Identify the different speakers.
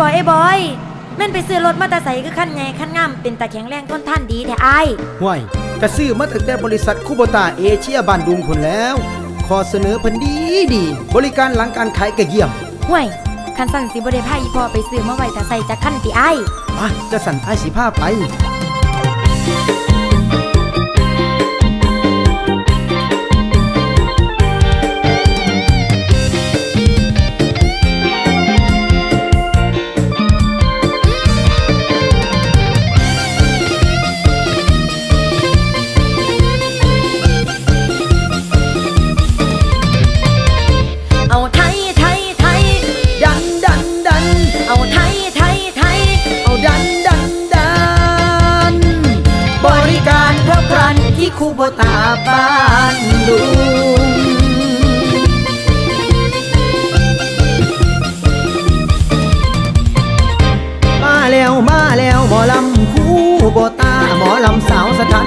Speaker 1: บอยไอ้บอยแม่นไปซื้อรถมอเตอร์ไซค์คือขั้นใหญ่ขั้นงามเป็นตาแข็งแรงทนท่านดีแท้อ้าย
Speaker 2: ห่วยกระซื้อมาตั้งแต่บริษัทคูโบตาเอเชียบ้านดุงคนแล้วขอเสนอเพันดีดี บริการหลังการขายกระเยี่ยม
Speaker 1: ห่วยคันสั่นสิบ่ได้พาอีพ่อไปซื้อมาไว้ถ้าใส่จักขั้นติอ้าย
Speaker 2: อะจะสั่นไอ้ายสีผ้าไป คู่โบตาบ้านดุงมาแล้วมาแล้วหมอลำคู่โบตาหมอลำสาวสถาน